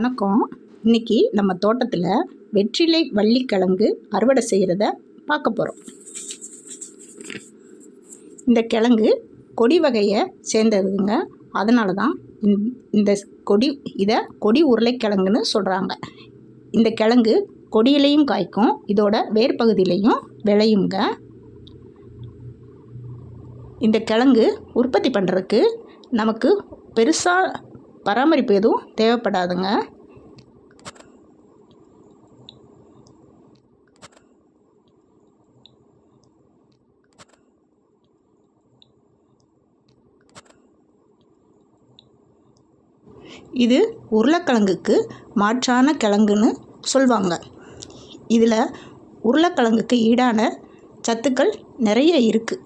வணக்கம். இன்னைக்கு நம்ம தோட்டத்தில் வெற்றிலை வள்ளிக்கிழங்கு அறுவடை செய்கிறத பார்க்க போகிறோம் இந்த கிழங்கு கொடி வகையை சேர்ந்ததுங்க. அதனால தான் இந்த- இந்த கொடி இதை கொடி உருளைக்கிழங்குன்னு சொல்கிறாங்க இந்த கிழங்கு கொடியிலையும் காய்க்கும் இதோட வேர் பகுதியிலையும் விளையுங்க. இந்த கிழங்கு உற்பத்தி பண்ணுறதுக்கு நமக்கு பெருசாக பராமரிப்பு எதுவும் தேவைப்படாதுங்க. இது உருளைக்கிழங்குக்கு மாற்றான கிழங்குன்னு சொல்லுவாங்க இதில் உருளைக்கிழங்குக்கு ஈடான சத்துக்கள் நிறைய இருக்குது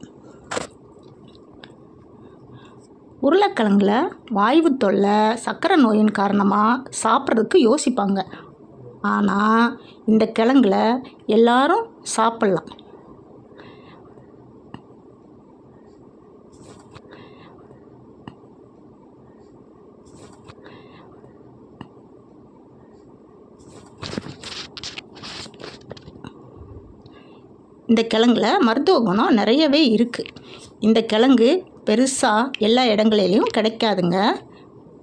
உருளைக்கிழங்குல வாய்வு தொல்லை சர்க்கரை நோயின் காரணமாக சாப்பிட்றதுக்கு யோசிப்பாங்க. ஆனால் இந்த கிழங்குல எல்லாரும் சாப்பிட்லாம். இந்த கிழங்குல மருத்துவ குணம் நிறையவே இருக்குது இந்த கிழங்கு பெருசாக எல்லா இடங்களிலையும் கிடைக்காதுங்க.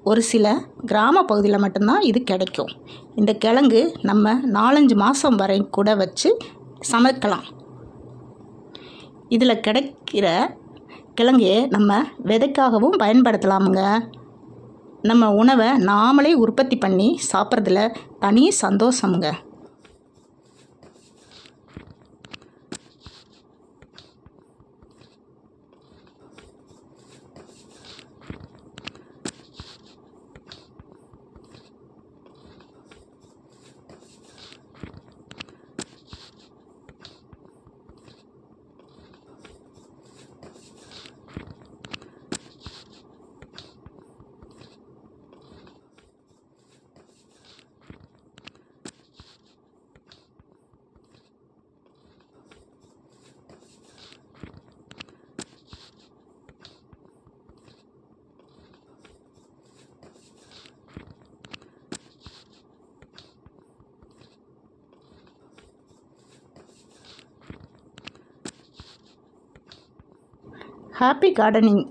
ஒரு சில கிராம பகுதியில் மட்டும்தான் இது கிடைக்கும். இந்த கிழங்கு நம்ம நாலஞ்சு மாதம் வரை கூட வச்சு சமைக்கலாம். இதில் கிடைக்கிற கிழங்கையே நம்ம விதைக்காகவும் பயன்படுத்தலாமுங்க. நம்ம உணவை நாமளே உற்பத்தி பண்ணி சாப்பிட்றதுல தனி சந்தோஷமுங்க. Happy gardening.